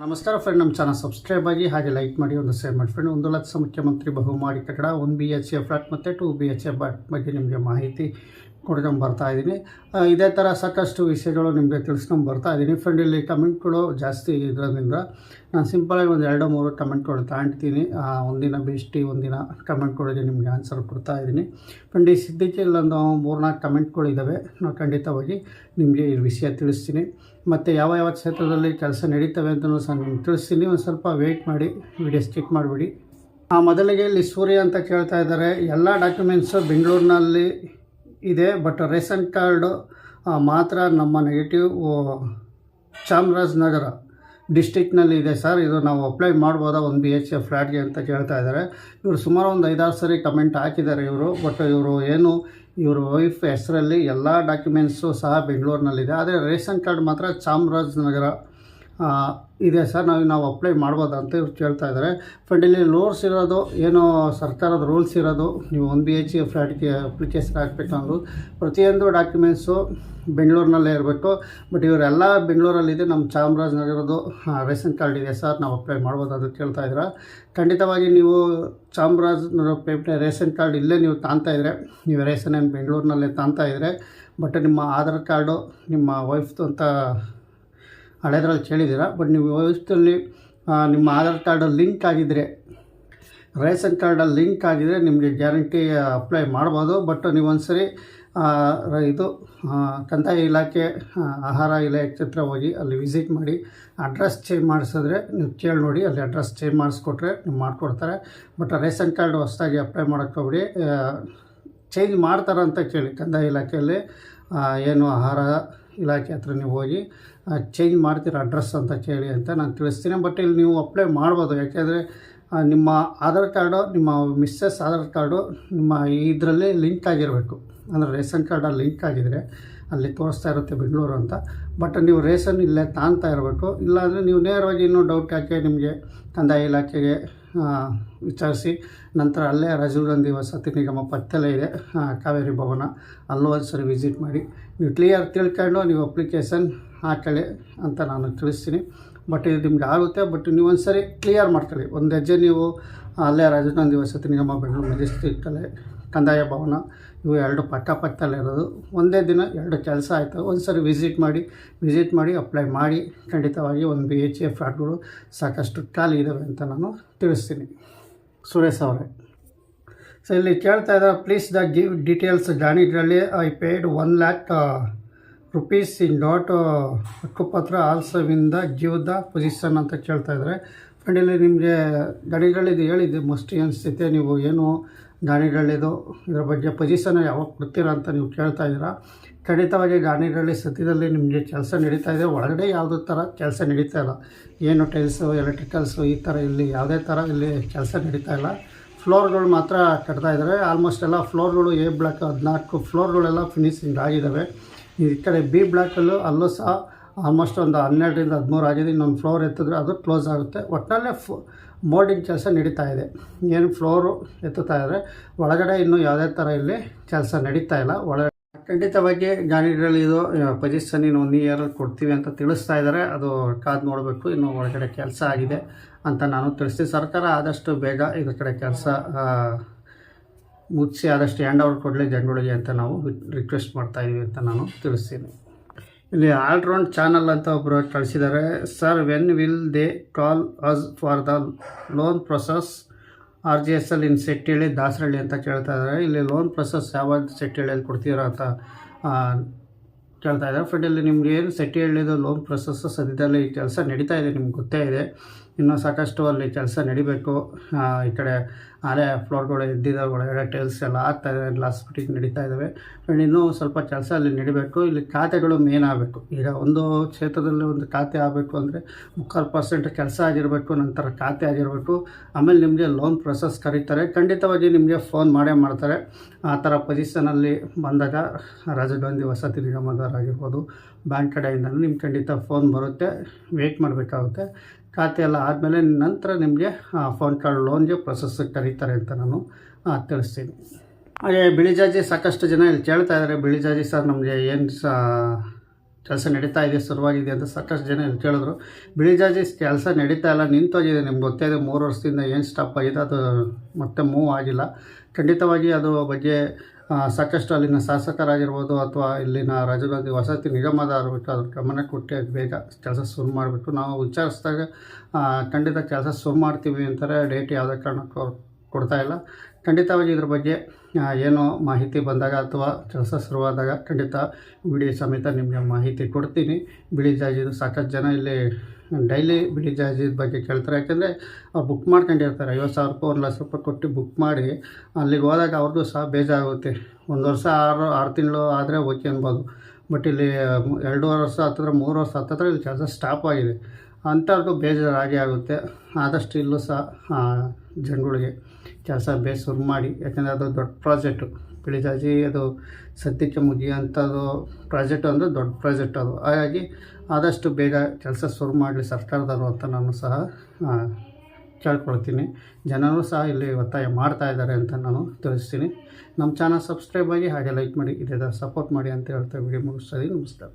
ನಮಸ್ಕಾರ ಫ್ರೆಂಡ್ ನಮ್ಮ channel subscribe ಆಗಿ ಹಾಗೆ ಲೈಕ್ ಮಾಡಿ ಒಂದು ಶೇರ್ ಮಾಡಿ ಫ್ರೆಂಡ್ ಒಂದು ಲಕ್ಷ ಮುಖ್ಯಮಂತ್ರಿ ಬಹುಮಾಡಿ ಕಟ್ಟಡ one B H A flat ಮತ್ತು ಟು ಬಿ ಎಚ್ ಎ ಬಗ್ಗೆ ನಿಮಗೆ ಮಾಹಿತಿ. ಕೊಡ್ಕೊಂಡು ಬರ್ತಾ ಇದ್ದೀನಿ ಇದೇ ಥರ ಸಾಕಷ್ಟು ವಿಷಯಗಳು ನಿಮಗೆ ತಿಳಿಸ್ಕೊಂಡು ಬರ್ತಾ ಇದ್ದೀನಿ. ಫ್ರೆಂಡ್ ಇಲ್ಲಿ ಕಮೆಂಟ್ಗಳು ಜಾಸ್ತಿ ಇರೋದ್ರಿಂದ ನಾನು ಸಿಂಪಲಾಗಿ ಒಂದು ಎರಡು, ಮೂರು ಕಮೆಂಟ್ಗಳು ತಾಂಡ್ತೀನಿ. ಒಂದಿನ ಬಿಷ್ಟಿ, ಒಂದಿನ ಕಮೆಂಟ್ಗಳಿಗೆ ನಿಮಗೆ ಆನ್ಸರ್ ಕೊಡ್ತಾ ಇದ್ದೀನಿ. ಫ್ರೆಂಡ್ ಈ ಸಿದ್ಧಕ್ಕೆ ಇಲ್ಲೊಂದು ಮೂರ್ನಾಲ್ಕು ಕಮೆಂಟ್ಗಳು ಇದ್ದಾವೆ ನಾವು ಖಂಡಿತವಾಗಿ ನಿಮಗೆ ಈ ವಿಷಯ ತಿಳಿಸ್ತೀನಿ. ಮತ್ತು ಯಾವ ಯಾವ ಕ್ಷೇತ್ರದಲ್ಲಿ ಕೆಲಸ ನಡೀತವೆ ಅಂತಲೂ ಸಹ ನಿಮ್ಗೆ ತಿಳಿಸ್ತೀನಿ. ಒಂದು ಸ್ವಲ್ಪ ವೆಯ್ಟ್ ಮಾಡಿ ವಿಡಿಯೋ ಸ್ಟಿಕ್ ಮಾಡಿಬಿಡಿ. ಆ, ಮೊದಲಿಗೆ ಇಲ್ಲಿ ಸೂರ್ಯ ಅಂತ ಕೇಳ್ತಾ ಇದ್ದಾರೆ. ಎಲ್ಲ ಡಾಕ್ಯುಮೆಂಟ್ಸು ಬೆಂಗಳೂರಿನಲ್ಲಿ ಇದೆ ಬಟ್ ರೇಷನ್ ಕಾರ್ಡು ಮಾತ್ರ ನಮ್ಮ ನೆಗೆಟಿವ್ ಚಾಮರಾಜನಗರ ಡಿಸ್ಟಿಕ್ನಲ್ಲಿ ಇದೆ ಸರ್ ಇದು ನಾವು ಅಪ್ಲೈ ಮಾಡ್ಬೋದಾ ಒಂದು ಬಿ ಎಚ್ ಎ ಫ್ಲ್ಯಾಟ್ಗೆ ಅಂತ ಕೇಳ್ತಾ ಇದ್ದಾರೆ. ಇವರು ಸುಮಾರು ಒಂದು ಐದಾರು ಸರಿ ಕಮೆಂಟ್ ಹಾಕಿದ್ದಾರೆ ಇವರು ಬಟ್ ಇವರು ಏನು, ಇವರು ವೈಫ್ ಹೆಸರಲ್ಲಿ ಎಲ್ಲ ಡಾಕ್ಯುಮೆಂಟ್ಸು ಸಹ ಬೆಂಗಳೂರಿನಲ್ಲಿದೆ. ಆದರೆ ರೇಷನ್ ಕಾರ್ಡ್ ಮಾತ್ರ ಚಾಮರಾಜನಗರ ಇದೆ ಸರ್, ನಾವು ನಾವು ಅಪ್ಲೈ ಮಾಡ್ಬೋದಾ ಅಂತ ಇವ್ರು ಕೇಳ್ತಾ ಇದ್ದಾರೆ. ಬಟ್ ಇಲ್ಲಿ ಲೋರ್ಸ್ ಇರೋದು, ಏನೋ ಸರ್ಕಾರದ ರೂಲ್ಸ್ ಇರೋದು, ನೀವು ಒಂದು ಬಿ ಎಚ್ ಫ್ಲ್ಯಾಟ್ಗೆ ಅಪ್ಲಿಕೇಶನ್ ಹಾಕ್ಬೇಕಂದ್ರು ಪ್ರತಿಯೊಂದು ಡಾಕ್ಯುಮೆಂಟ್ಸು ಬೆಂಗಳೂರಿನಲ್ಲೇ ಇರಬೇಕು. ಬಟ್ ಇವರೆಲ್ಲ ಬೆಂಗಳೂರಲ್ಲಿದೆ ನಮ್ಮ ಚಾಮರಾಜನಗರದ್ದು ರೇಷನ್ ಕಾರ್ಡ್ ಇದೆ ಸರ್, ನಾವು ಅಪ್ಲೈ ಮಾಡ್ಬೋದು ಅಂತ ಕೇಳ್ತಾ ಇದ್ದೀರಾ. ಖಂಡಿತವಾಗಿ ನೀವು ಚಾಮರಾಜನಗರ ಪೇಪೆ ರೇಷನ್ ಕಾರ್ಡ್ ಇಲ್ಲೇ ನೀವು ತಾಂತಾ ಇದ್ದರೆ ನೀವು ರೇಷನ್ ಏನು ಬೆಂಗಳೂರಿನಲ್ಲೇ ತಾಂತಾ ಇದ್ದರೆ ಬಟ್ ನಿಮ್ಮ ಆಧಾರ್ ಕಾರ್ಡು, ನಿಮ್ಮ ವೈಫ್ದು ಅಂತ ಹಳೆದ್ರಲ್ಲಿ ಕೇಳಿದ್ದೀರ ಬಟ್ ನೀವು ವ್ಯವಸ್ಥೆಯಲ್ಲಿ ನಿಮ್ಮ ಆಧಾರ್ ಕಾರ್ಡಲ್ಲಿ ಲಿಂಕ್ ಆಗಿದ್ದರೆ ರೇಷನ್ ಕಾರ್ಡಲ್ಲಿ ಲಿಂಕ್ ಆಗಿದರೆ ನಿಮಗೆ ಗ್ಯಾರಂಟಿ ಅಪ್ಲೈ ಮಾಡ್ಬೋದು. ಬಟ್ ನೀವು ಒಂದ್ಸರಿ ಆ, ರ- ಇದು ಕಂದಾಯ ಇಲಾಖೆ ಆಹಾರ ಇಲಾಖೆ ಹತ್ರ ಹೋಗಿ ಅಲ್ಲಿ ವಿಸಿಟ್ ಮಾಡಿ ಅಡ್ರೆಸ್ ಚೇಂಜ್ ಮಾಡಿಸಿದ್ರೆ ನೀವು ಕೇಳಿ ನೋಡಿ ಅಲ್ಲಿ ಅಡ್ರೆಸ್ ಚೇಂಜ್ ಮಾಡಿಸ್ಕೊಟ್ರೆ ನೀವು ಮಾಡಿಕೊಡ್ತಾರೆ. ಬಟ್ ರೇಷನ್ ಕಾರ್ಡ್ ಹೊಸದಾಗಿ ಅಪ್ಲೈ ಮಾಡೋಕ್ಕೆ ಹೋಗ್ಬಿಡಿ. ಚೇಂಜ್ ಮಾಡ್ತಾರಂತ ಕೇಳಿ ಕಂದಾಯ ಇಲಾಖೆಯಲ್ಲಿ ಏನು ಆಹಾರ ಇಲಾಖೆ ಹತ್ರ ನೀವು ಹೋಗಿ ಚೇಂಜ್ ಮಾಡ್ತೀರ ಅಡ್ರೆಸ್ ಅಂತ ಕೇಳಿ ಅಂತ ನಾನು ತಿಳಿಸ್ತೀನಿ. ಬಟ್ ಇಲ್ಲಿ ನೀವು ಅಪ್ಲೈ ಮಾಡ್ಬೋದು. ಯಾಕೆಂದರೆ ನಿಮ್ಮ ಆಧಾರ್ ಕಾರ್ಡು ನಿಮ್ಮ ಮಿಸ್ಸಸ್ ಆಧಾರ್ ಕಾರ್ಡು ನಿಮ್ಮ ಇದರಲ್ಲಿ ಲಿಂಕ್ ಆಗಿರಬೇಕು. ಅಂದರೆ ರೇಷನ್ ಕಾರ್ಡಲ್ಲಿ ಲಿಂಕ್ ಆಗಿದರೆ ಅಲ್ಲಿ ತೋರಿಸ್ತಾ ಇರುತ್ತೆ ಬೆಂಗಳೂರು ಅಂತ. ಬಟ್ ನೀವು ರೇಷನ್ ಇಲ್ಲೇ ತಾಂತಾ ಇರಬೇಕು. ಇಲ್ಲಾಂದರೆ ನೀವು ನೇರವಾಗಿ ಇನ್ನೂ ಡೌಟ್ ಯಾಕೆ ನಿಮಗೆ ಕಂದಾಯ ಇಲಾಖೆಗೆ ವಿಚಾರಿಸಿ. ನಂತರ ಅಲ್ಲೇ ರಾಜೀವ್ ವಸತಿ ನಿಗಮ ಪಕ್ಕದಲ್ಲೇ ಇದೆ. ಕಾವೇರಿ ಭವನ. ಅಲ್ಲೂ ಒಂದು ಸರಿ ವಿಸಿಟ್ ಮಾಡಿ. ನೀವು ಕ್ಲಿಯರ್ ತಿಳ್ಕೊಂಡು ನೀವು ಅಪ್ಲಿಕೇಶನ್ ಹಾಕೊಳ್ಳಿ ಅಂತ ನಾನು ತಿಳಿಸ್ತೀನಿ. ಬಟ್ ಇದು ನಿಮ್ಗೆ ಆಗುತ್ತೆ. ಬಟ್ ನೀವು ಒಂದು ಸರಿ ಕ್ಲಿಯರ್ ಮಾಡ್ಕೊಳ್ಳಿ. ಒಂದು ಹೆಜ್ಜೆ ನೀವು ಅಲ್ಲೇ ರಾಜೀವ್ ಗಾಂಧಿ ವಸತಿ ನಿಗಮ ಬೆಂಗಳೂರು ಮೆಜೆಸ್ಟಿಕ್ಕಲ್ಲೇ ಕಂದಾಯ ಭವನ. ಇವು ಎರಡು ಪಕ್ಕ ಪಕ್ಕದಲ್ಲಿರೋದು ಒಂದೇ ದಿನ ಎರಡು ಕೆಲಸ ಆಯಿತು. ಒಂದು ಸರಿ ವಿಸಿಟ್ ಮಾಡಿ ವಿಸಿಟ್ ಮಾಡಿ ಅಪ್ಲೈ ಮಾಡಿ, ಖಂಡಿತವಾಗಿ ಒಂದು ಬಿ ಎಚ್ ಎ ಫ್ಲಾಟ್ಗಳು ಸಾಕಷ್ಟು ಖಾಲಿ ಇದ್ದಾವೆ ಅಂತ ನಾನು ತಿಳಿಸ್ತೀನಿ. ಸುರೇಶ್ ಅವರೇ. ಸೊ ಇಲ್ಲಿ ಕೇಳ್ತಾ ಇದ್ದಾರೆ please the give details ಗಾಣಿಗಳಲ್ಲಿ I paid one lakh rupees in dot ಹಕ್ಕುಪತ್ರ also when the give the position ಅಂತ ಕೇಳ್ತಾ ಇದ್ದಾರೆ. ಫ್ರೆಂಡ್ ಇಲ್ಲಿ ನಿಮಗೆ ಇದು ಹೇಳಿದ್ದೆ ಮಸ್ಟ್ ಅನಿಸುತ್ತೆ. ನೀವು ಏನು ಗಾಣಿಗಳಿದು ಇದರ ಬಗ್ಗೆ ಪೊಸಿಷನ್ ಯಾವಾಗ ಕೊಡ್ತೀರಾ ಅಂತ ನೀವು ಕೇಳ್ತಾ ಇದ್ದೀರಾ. ಖಂಡಿತವಾಗಿ ಗಾಣಿಗಳಲ್ಲಿ ಸದ್ಯದಲ್ಲಿ ನಿಮಗೆ ಕೆಲಸ ನಡೀತಾ ಇದೆ. ಒಳಗಡೆ ಯಾವುದೇ ಥರ ಕೆಲಸ ನಡೀತಾ ಇಲ್ಲ. ಏನು ಟೈಲ್ಸು ಎಲೆಕ್ಟ್ರಿಕಲ್ಸು ಈ ಥರ ಇಲ್ಲಿ ಯಾವುದೇ ಥರ ಇಲ್ಲಿ ಕೆಲಸ ನಡೀತಾ ಇಲ್ಲ. ಫ್ಲೋರ್ಗಳು ಮಾತ್ರ ಕಟ್ತಾ ಇದ್ದಾರೆ. ಆಲ್ಮೋಸ್ಟ್ ಎಲ್ಲ ಫ್ಲೋರ್ಗಳು ಎ ಬ್ಲಾಕ್ ಹದಿನಾಲ್ಕು ಫ್ಲೋರ್ಗಳೆಲ್ಲ ಫಿನಿಶಿಂಗ್ ಆಗಿದ್ದಾವೆ. ಈ ಕಡೆ ಬಿ ಬ್ಲಾಕಲ್ಲೂ ಅಲ್ಲೂ ಸಹ ಆಲ್ಮೋಸ್ಟ್ ಒಂದು ಹನ್ನೆರಡರಿಂದ ಹದಿಮೂರು ಆಗಿದೆ. ಇನ್ನೊಂದು ಫ್ಲೋರ್ ಎತ್ತಿದ್ರೆ ಅದು ಕ್ಲೋಸ್ ಆಗುತ್ತೆ. ಒಟ್ಟಿನಲ್ಲೇ ಫ್, ಮೋಲ್ಡಿಂಗ್ ಕೆಲಸ ನಡೀತಾ ಇದೆ. ಏನು ಫ್ಲೋರು ಎತ್ತುತ್ತಾ ಇದ್ದರೆ. ಒಳಗಡೆ ಇನ್ನೂ ಯಾವುದೇ ಥರ ಇಲ್ಲಿ ಕೆಲಸ ನಡೀತಾ ಇಲ್ಲ. ಒಳಗಡೆ ಖಂಡಿತವಾಗಿ ಗಾಡಿಗಳಲ್ಲಿ ಇದು ಪೊಸಿಷನ್ ಇನ್ನು ಒನ್ ಇಯರಲ್ಲಿ ಕೊಡ್ತೀವಿ ಅಂತ ತಿಳಿಸ್ತಾ ಇದ್ದಾರೆ. ಅದು ಕಾದು ನೋಡಬೇಕು. ಇನ್ನು ಒಳಗಡೆ ಕೆಲಸ ಆಗಿದೆ ಅಂತ ನಾನು ತಿಳಿಸ್ತೀನಿ. ಸರ್ಕಾರ ಆದಷ್ಟು ಬೇಗ ಇದ್ರ ಕಡೆ ಕೆಲಸ ಮುಗಿಸಿ ಆದಷ್ಟು ಹ್ಯಾಂಡ್ ಓವರ್ ಕೊಡಲಿ ಜನಗಳಿಗೆ ಅಂತ ನಾವು ರಿಕ್ವೆಸ್ಟ್ ಮಾಡ್ತಾಯಿದ್ದೀವಿ ಅಂತ ನಾನು ತಿಳಿಸ್ತೀನಿ. ಇಲ್ಲಿ ಆಲ್ರೌಂಡ್ ಚಾನಲ್ ಅಂತ ಒಬ್ಬರು ಕಳಿಸಿದ್ದಾರೆ sir when will they call us for the loan process R G S L in Settihalli Dasarahalli ಅಂತ ಕೇಳ್ತಾ ಇದ್ದಾರೆ ಇಲ್ಲಿ ಲೋನ್ ಪ್ರೊಸೆಸ್ ಯಾವಾಗ ಸೆಟ್ಟಿಹಳ್ಳಿಯಲ್ಲಿ ಕೊಡ್ತೀರಾ ಅಂತ ಕೇಳ್ತಾ ಇದ್ದಾರೆ ಫ್ರೆಂಡ್ ಇಲ್ಲಿ ನಿಮ್ಗೆ ಏನು ಸೆಟ್ಟಿಹಳ್ಳಿದು ಲೋನ್ ಪ್ರೊಸೆಸ್ ಸದ್ಯದಲ್ಲಿ ಕೆಲಸ ನಡೀತಾ ಇದೆ, ನಿಮ್ಗೆ ಗೊತ್ತೇ ಇದೆ. ಇನ್ನೂ ಸಾಕಷ್ಟು ಅಲ್ಲಿ ಕೆಲಸ ನಡಿಬೇಕು. ಈ ಕಡೆ ಹಳೆ ಫ್ಲೋರ್ಗಳು ಎದ್ದಿದ್ದಾವೆ ಒಳಗಡೆ ಟೈಲ್ಸ್ ಎಲ್ಲ ಆಗ್ತಾ ಇದೆ, ಗ್ಲಾಸ್ ಫಿಟ್ಟಿಂಗ್ ನಡೀತಾ ಇದ್ದಾವೆ ಆ್ಯಂಡ್ ಇನ್ನೂ ಸ್ವಲ್ಪ ಕೆಲಸ ಅಲ್ಲಿ ನಡಿಬೇಕು. ಇಲ್ಲಿ ಖಾತೆಗಳು ಮೇನ್ ಆಗಬೇಕು. ಈಗ ಒಂದು ಕ್ಷೇತ್ರದಲ್ಲಿ ಒಂದು ಖಾತೆ ಆಗಬೇಕು ಅಂದರೆ ಮುಕ್ಕಾಲು ಪರ್ಸೆಂಟ್ ಕೆಲಸ ಆಗಿರಬೇಕು, ನಂತರ ಖಾತೆ ಆಗಿರಬೇಕು. ಆಮೇಲೆ ನಿಮಗೆ ಲೋನ್ ಪ್ರೊಸೆಸ್ ಕರೀತಾರೆ. ಖಂಡಿತವಾಗಿ ನಿಮಗೆ ಫೋನ್ ಮಾಡೇ ಮಾಡ್ತಾರೆ. ಆ ಥರ ಪೊಸಿಷನಲ್ಲಿ ಬಂದಾಗ ರಾಜೀವ್ ವಸತಿ ನಿಗಮದವರಾಗಿರ್ಬೋದು, ಬ್ಯಾಂಕ್ ಕಡೆಯಿಂದ ನಿಮ್ಗೆ ಖಂಡಿತ ಫೋನ್ ಬರುತ್ತೆ. ವೆಯ್ಟ್ ಮಾಡಬೇಕಾಗುತ್ತೆ. ಖಾತೆ ಎಲ್ಲ ಆದಮೇಲೆ ನಂತರ ನಿಮಗೆ ಫೋನ್ ಕಾರ್ಡ್ ಲೋನ್ಗೆ ಪ್ರೊಸೆಸ್ ಕರೀತಾರೆ ಅಂತ ನಾನು ತಿಳಿಸ್ತೀನಿ. ಹಾಗೆ ಬಿಳಿಜಾಜಿ ಸಾಕಷ್ಟು ಜನ ಇಲ್ಲಿ ಕೇಳ್ತಾ ಇದ್ದಾರೆ. ಬಿಳಿಜಾಜಿ ಸರ್, ನಮಗೆ ಏನು ಸಹ ಕೆಲಸ ನಡೀತಾ ಇದೆ ಶುರುವಾಗಿದೆ ಅಂತ ಸಾಕಷ್ಟು ಜನ ಕೇಳಿದ್ರು. ಬಿಳಿ ಜಾಜಿ, ಕೆಲಸ ನಡೀತಾ ಇಲ್ಲ, ನಿಂತೋಗಿದೆ. ನಿಮ್ಗೆ ಗೊತ್ತೇ ಇದೆ, ಮೂರು ವರ್ಷದಿಂದ ಏನು ಸ್ಟಾಪ್ ಆಗಿದೆ, ಅದು ಮತ್ತೆ ಮೂವ್ ಆಗಿಲ್ಲ. ಖಂಡಿತವಾಗಿ ಅದು ಬಗ್ಗೆ ಸಾಕಷ್ಟು ಅಲ್ಲಿನ ಶಾಸಕರಾಗಿರ್ಬೋದು ಅಥವಾ ಇಲ್ಲಿನ ರಾಜೀವ್ ಗಾಂಧಿ ವಸತಿ ಆಗಿಬಿಟ್ಟು ಅದ್ರ ಗಮನ ಕೊಟ್ಟು, ಬೇಗ ಕೆಲಸ ಶುರು ಮಾಡಿಬಿಟ್ಟು ನಾವು ವಿಚಾರಿಸಿದಾಗ ಖಂಡಿತ ಕೆಲಸ ಶುರು ಮಾಡ್ತೀವಿ ಅಂತಾರೆ. ಡೇಟ್ ಯಾವುದೇ ಕಾರಣಕ್ಕೂ ಕೊಡ್ತಾ ಇಲ್ಲ. ಖಂಡಿತವಾಗಿ ಇದ್ರ ಬಗ್ಗೆ ಏನು ಮಾಹಿತಿ ಬಂದಾಗ ಅಥವಾ ಕೆಲಸ ಶುರುವಾದಾಗ ಖಂಡಿತ ವಿಡಿಯೋ ಸಮೇತ ನಿಮಗೆ ಮಾಹಿತಿ ಕೊಡ್ತೀನಿ. ಬಿಳಿ ಜಾಜಿದು ಸಾಕಷ್ಟು ಜನ ಇಲ್ಲಿ ಡೈಲಿ ಬಿಳಿ ಜಾಜಿದ ಬಗ್ಗೆ ಕೇಳ್ತಾರೆ. ಯಾಕೆಂದರೆ ಅವ್ರು ಬುಕ್ ಮಾಡ್ಕೊಂಡಿರ್ತಾರೆ. ಐವತ್ತು ಸಾವಿರ ರೂಪಾಯಿ, ಒಂದು ಲಕ್ಷ ರೂಪಾಯಿ ಕೊಟ್ಟು ಬುಕ್ ಮಾಡಿ ಅಲ್ಲಿಗೆ ಹೋದಾಗ ಅವ್ರದ್ದು ಸಹ ಬೇಜಾರಾಗುತ್ತೆ. ಒಂದು ವರ್ಷ, ಆರು ಆರು ತಿಂಗಳು ಆದರೆ ಓಕೆ ಅನ್ಬೋದು. ಬಟ್ ಇಲ್ಲಿ ಎರಡೂವರೆ ವರ್ಷ ಹತ್ತಿದ್ರೆ ಮೂರು ವರ್ಷ ಹತ್ತಿದ್ರೆ ಇಲ್ಲಿ ಕೆಲಸ ಸ್ಟಾಪ್ ಆಗಿದೆ. ಅಂಥವ್ರಿಗೂ ಬೇಜಾರಾಗಿ ಆಗುತ್ತೆ. ಆದಷ್ಟು ಇಲ್ಲೂ ಸಹ ಜನಗಳಿಗೆ ಕೆಲಸ ಶುರು ಮಾಡಿ. ಯಾಕೆಂದರೆ ಅದು ದೊಡ್ಡ ಪ್ರಾಜೆಕ್ಟು. ಬಿಳಿಜಾಜಿ ಅದು ಸದ್ಯಕ್ಕೆ ಮುಗಿಯೋಂಥದ್ದು ಪ್ರಾಜೆಕ್ಟ್ ಅಂದರೆ ದೊಡ್ಡ ಪ್ರಾಜೆಕ್ಟ್ ಅದು. ಹಾಗಾಗಿ ಆದಷ್ಟು ಬೇಗ ಕೆಲಸ ಶುರು ಮಾಡಲಿ ಸರ್ಕಾರದವರು ಅಂತ ನಾನು ಸಹ ಕೇಳ್ಕೊಳ್ತೀನಿ. ಜನರು ಸಹ ಇಲ್ಲಿ ಒತ್ತಾಯ ಮಾಡ್ತಾ ಇದ್ದಾರೆ ಅಂತ ನಾನು ತಿಳಿಸ್ತೀನಿ. ನಮ್ಮ ಚಾನಲ್ ಸಬ್ಸ್ಕ್ರೈಬ್ ಆಗಿ ಹಾಗೆ ಲೈಕ್ ಮಾಡಿ, ಇದೇ ಸಪೋರ್ಟ್ ಮಾಡಿ ಅಂತ ಹೇಳ್ತಾ ವಿಡಿಯೋ ಮುಗಿಸ್ತಾ ನಮಸ್ಕಾರ.